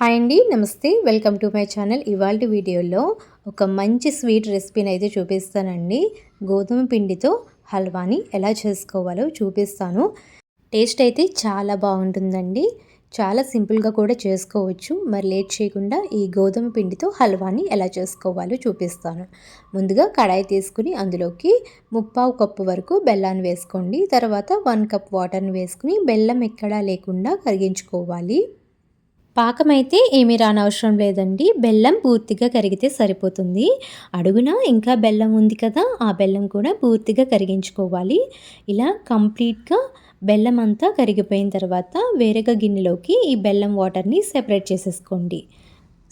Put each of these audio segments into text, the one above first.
Hi అండి నమస్తే. Welcome to my channel. ఇవాళ వీడియోలో ఒక మంచి స్వీట్ రెసిపీని అయితే చూపిస్తానండి. గోధుమ పిండితో హల్వాని ఎలా చేసుకోవాలో చూపిస్తాను. టేస్ట్ అయితే చాలా బాగుంటుందండి. చాలా సింపుల్గా కూడా చేసుకోవచ్చు. మరి లేట్ చేయకుండా ఈ గోధుమ పిండితో హల్వాని ఎలా చేసుకోవాలో చూపిస్తాను. ముందుగా కడాయి తీసుకుని అందులోకి ముప్పావు కప్పు వరకు బెల్లాన్ని వేసుకోండి. తర్వాత వన్ కప్ వాటర్ని వేసుకుని బెల్లం ఎక్కడా లేకుండా కరిగించుకోవాలి. పాకం అయితే ఏమీ రానవసరం లేదండి. బెల్లం పూర్తిగా కరిగితే సరిపోతుంది. అడుగున ఇంకా బెల్లం ఉంది కదా ఆ బెల్లం కూడా పూర్తిగా కరిగించుకోవాలి. ఇలా కంప్లీట్గా బెల్లం అంతా కరిగిపోయిన తర్వాత వేరేగా గిన్నెలోకి ఈ బెల్లం వాటర్ని సెపరేట్ చేసేసుకోండి.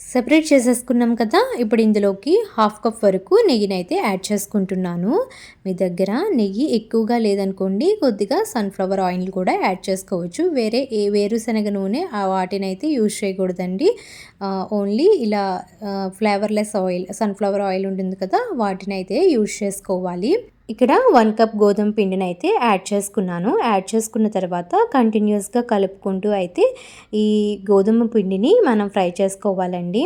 సెపరేట్ చేసేసుకున్నాం కదా ఇప్పుడు ఇందులోకి హాఫ్ కప్ వరకు నెయ్యిని అయితే యాడ్ చేసుకుంటున్నాను. మీ దగ్గర నెయ్యి ఎక్కువగా లేదనుకోండి కొద్దిగా సన్ఫ్లవర్ ఆయిల్ కూడా యాడ్ చేసుకోవచ్చు. వేరే ఏ వేరుశనగ నూనె వాటిని అయితే యూజ్ చేయకూడదండి. ఓన్లీ ఇలా ఫ్లేవర్లెస్ ఆయిల్ సన్ఫ్లవర్ ఆయిల్ ఉంటుంది కదా వాటిని అయితే యూజ్ చేసుకోవాలి. ఇక్కడ వన్ కప్ గోధుమ పిండిని అయితే యాడ్ చేసుకున్నాను. యాడ్ చేసుకున్న తర్వాత కంటిన్యూస్గా కలుపుకుంటూ అయితే ఈ గోధుమ పిండిని మనం ఫ్రై చేసుకోవాలండి.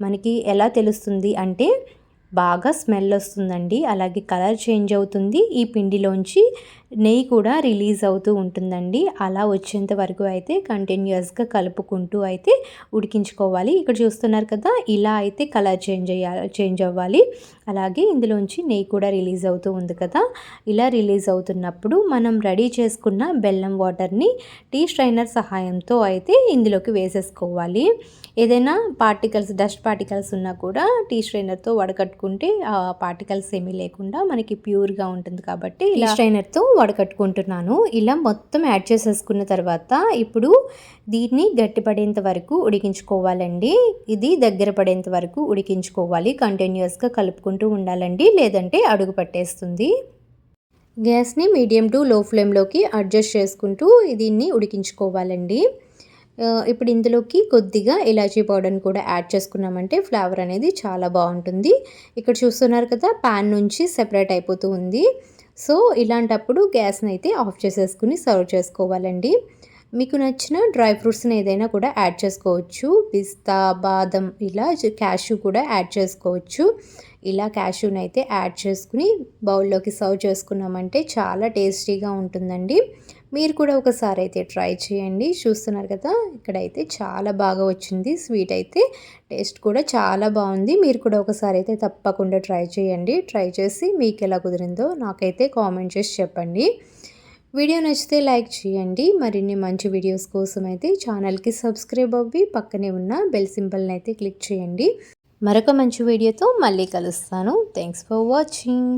మనకి ఎలా తెలుస్తుంది అంటే బాగా స్మెల్ వస్తుందండి. అలాగే కలర్ చేంజ్ అవుతుంది. ఈ పిండిలోంచి నెయ్యి కూడా రిలీజ్ అవుతూ ఉంటుందండి. అలా వచ్చేంత వరకు అయితే కంటిన్యూస్గా కలుపుకుంటూ అయితే ఉడికించుకోవాలి. ఇక్కడ చూస్తున్నారు కదా ఇలా అయితే కలర్ చేంజ్ అయ్యాలి చేంజ్ అవ్వాలి. అలాగే ఇందులోంచి నెయ్యి కూడా రిలీజ్ అవుతూ ఉంది కదా. ఇలా రిలీజ్ అవుతున్నప్పుడు మనం రెడీ చేసుకున్న బెల్లం వాటర్ని టీ స్ట్రైనర్ సహాయంతో అయితే ఇందులోకి వేసేసుకోవాలి. ఏదైనా పార్టికల్స్ డస్ట్ పార్టికల్స్ ఉన్నా కూడా టీ స్ట్రైనర్తో పెట్టుకుంటే ఆ పార్టికల్స్ ఏమీ లేకుండా మనకి ప్యూర్గా ఉంటుంది కాబట్టి టీ స్ట్రైనర్తో వడకట్టుకుంటున్నాను. ఇలా మొత్తం యాడ్ చేసేసుకున్న తర్వాత ఇప్పుడు దీన్ని గట్టిపడేంత వరకు ఉడికించుకోవాలండి. ఇది దగ్గర పడేంత వరకు ఉడికించుకోవాలి. కంటిన్యూస్గా కలుపుకుంటూ ఉండాలండి. లేదంటే అడుగు పట్టేస్తుంది. గ్యాస్ని మీడియం టు లో ఫ్లేమ్లోకి అడ్జస్ట్ చేసుకుంటూ దీన్ని ఉడికించుకోవాలండి. ఇప్పుడు ఇందులోకి కొద్దిగా ఇలాచీ పౌడర్ని కూడా యాడ్ చేసుకున్నామంటే ఫ్లేవర్ అనేది చాలా బాగుంటుంది. ఇక్కడ చూస్తున్నారు కదా ప్యాన్ నుంచి సెపరేట్ అయిపోతూ ఉంది. సో ఇలాంటప్పుడు గ్యాస్ని అయితే ఆఫ్ చేసేసుకుని సర్వ్ చేసుకోవాలండి. మీకు నచ్చిన డ్రై ఫ్రూట్స్ని ఏదైనా కూడా యాడ్ చేసుకోవచ్చు. పిస్తా బాదం ఇలా క్యాష్యూ కూడా యాడ్ చేసుకోవచ్చు. ఇలా క్యాష్యూని అయితే యాడ్ చేసుకుని బౌల్లోకి సర్వ్ చేసుకున్నామంటే చాలా టేస్టీగా ఉంటుందండి. మీరు కూడా ఒకసారి అయితే ట్రై చేయండి. చూస్తున్నారు కదా ఇక్కడైతే చాలా బాగా వచ్చింది. స్వీట్ అయితే టేస్ట్ కూడా చాలా బాగుంది. మీరు కూడా ఒకసారి అయితే తప్పకుండా ట్రై చేయండి. ట్రై చేసి మీకు ఎలా కుదిరిందో నాకైతే కామెంట్ చేసి చెప్పండి. వీడియో నచ్చితే లైక్ చేయండి. మరిన్ని మంచి వీడియోస్ కోసం అయితే ఛానల్కి సబ్స్క్రైబ్ అవ్వి పక్కనే ఉన్న బెల్ సింబల్ని అయితే క్లిక్ చేయండి. మరొక మంచి వీడియోతో మళ్ళీ కలుస్తాను. Thanks for watching.